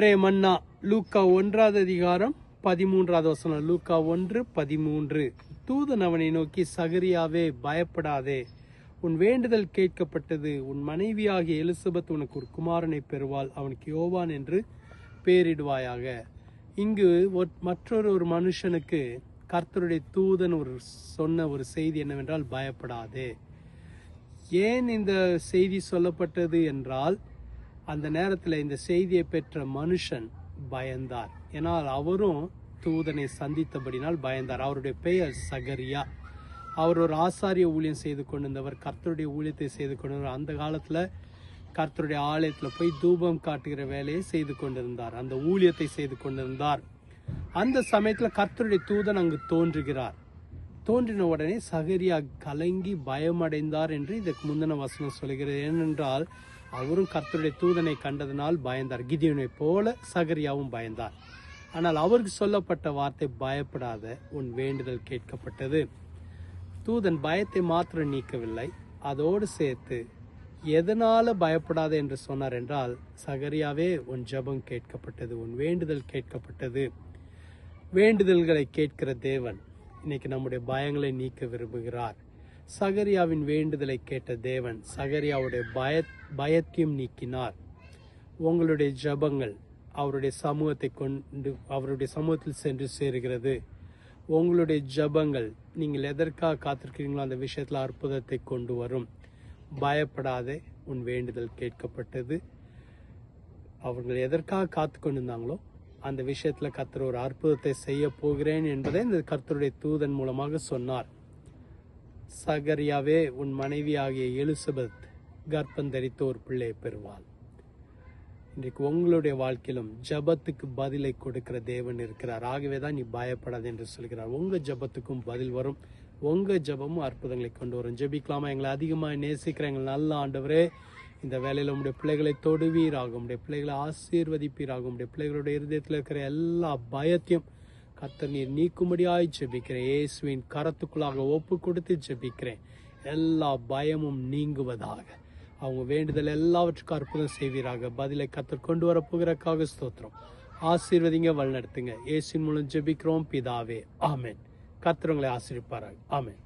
இன்றைய மன்னா லூக்கா ஒன்றாவது அதிகாரம் பதிமூன்றாவது வசனம். லூக்கா ஒன்று பதிமூன்று. தூதன் அவனை நோக்கி சகரியாவே பயப்படாதே. உன் வேண்டுதல் கேட்கப்பட்டது. உன் மனைவியாகிய எலிசபெத் உனக்கு ஒரு குமாரனை பெறுவாள். அவனுக்கு யோவான் என்று பெயரிடுவாயாக இங்கு மற்றொரு ஒரு மனுஷனுக்கு கர்த்தருடைய தூதன் ஒரு சொன்ன ஒரு செய்தி என்னவென்றால் பயப்படாதே. ஏன் இந்த செய்தி சொல்லப்பட்டது என்றால் அந்த நேரத்தில் இந்த செய்தியை பெற்ற மனுஷன் பயந்தார். ஏனால் அவரும் தூதனை சந்தித்தபடினால் பயந்தார். அவருடைய பெயர் சகரியா. அவர் ஒரு ஆசாரிய ஊழியம் செய்து கொண்டிருந்தவர் கர்த்தருடைய ஊழியத்தை செய்து கொண்டிருந்தவர். அந்த காலத்தில் கர்த்தருடைய ஆலயத்தில் போய் தூபம் காட்டுகிற வேலையை செய்து கொண்டிருந்தார். அந்த ஊழியத்தை செய்து கொண்டிருந்தார். அந்த சமயத்தில் கர்த்தருடைய தூதன் அங்கு தோன்றுகிறார். தோன்றின உடனே சகரியா கலங்கி பயமடைந்தார் என்று இதற்கு முந்தின வசனம் சொல்கிறது ஏனென்றால் அவரும் கர்த்தருடைய தூதனை கண்டதனால் பயந்தார். கிதியனை போல சகரியாவும் பயந்தார். ஆனால் அவருக்கு சொல்லப்பட்ட வார்த்தை பயப்படாத உன் வேண்டுதல் கேட்கப்பட்டது. தூதன் பயத்தை மாத்திரம் நீக்கவில்லை. அதோடு சேர்த்து எதனால பயப்படாத? என்று சொன்னார் என்றால் சகரியாவே உன் ஜெபம் கேட்கப்பட்டது உன் வேண்டுதல் கேட்கப்பட்டது. வேண்டுதல்களை கேட்கிற தேவன் இன்னைக்கு நம்முடைய பயங்களை நீக்க விரும்புகிறார். சகரியாவின் வேண்டுதலை கேட்ட தேவன் சகரியாவுடைய பய பயத்தையும் நீக்கினார். உங்களுடைய ஜெபங்கள் அவருடைய சமூகத்தை கொண்டு அவருடைய சமூகத்தில் சென்று சேருகிறது. உங்களுடைய ஜபங்கள் நீங்கள் எதற்காக காத்திருக்கிறீங்களோ அந்த விஷயத்தில் அற்புதத்தை கொண்டு வரும். பயப்படாதே உன் வேண்டுதல் கேட்கப்பட்டது. அவர்கள் எதற்காக காத்து கொண்டிருந்தாங்களோ அந்த விஷயத்துல கர்த்தர் ஒரு அற்புதத்தை செய்ய போகிறேன் என்பதை இந்த கர்த்தருடைய தூதன் மூலமாக சொன்னார். சகரியாவே உன் மனைவியாகிய எலிசபெத் கர்ப்பம் தரித்து ஒரு பிள்ளையை பெறுவாள். இன்றைக்கு உங்களுடைய வாழ்க்கையிலும் ஜபத்துக்கு பதிலை கொடுக்கிற தேவன் இருக்கிறார். ஆகவே தான் நீ பயப்படாது என்று சொல்கிறார். உங்க ஜபத்துக்கும் பதில் வரும். உங்க ஜபமும் அற்புதங்களை கொண்டு வரும். ஜெபிக்கலாமா? எங்களை அதிகமாக நேசிக்கிற எங்கள் நல்ல ஆண்டவரே இந்த வேலையில் உங்களுடைய பிள்ளைகளை தொடுவீராகும் உங்களுடைய பிள்ளைகளை ஆசீர்வதிப்பீராகும் உங்களுடைய பிள்ளைகளுடைய இருதயத்தில் இருக்கிற எல்லா பயத்தையும் கத்த நீர் நீக்கும்படியாய் ஜெபிக்கிறேன். இயேசுவின் கரத்துக்குள்ளாக ஒப்பு கொடுத்து ஜெபிக்கிறேன். எல்லா பயமும் நீங்குவதாக. அவங்க வேண்டுதல் எல்லாவற்றுக்கும் அற்புதம் செய்வீராக. பதிலை கத்தர் கொண்டு வர போகிறக்காக ஸ்தோத்திரம். ஆசீர்வதிங்க வழிநடத்துங்க. இயேசுவின் மூலம் ஜெபிக்கிறோம் பிதாவே. ஆமேன். கர்த்தர் உங்களை ஆமேன்.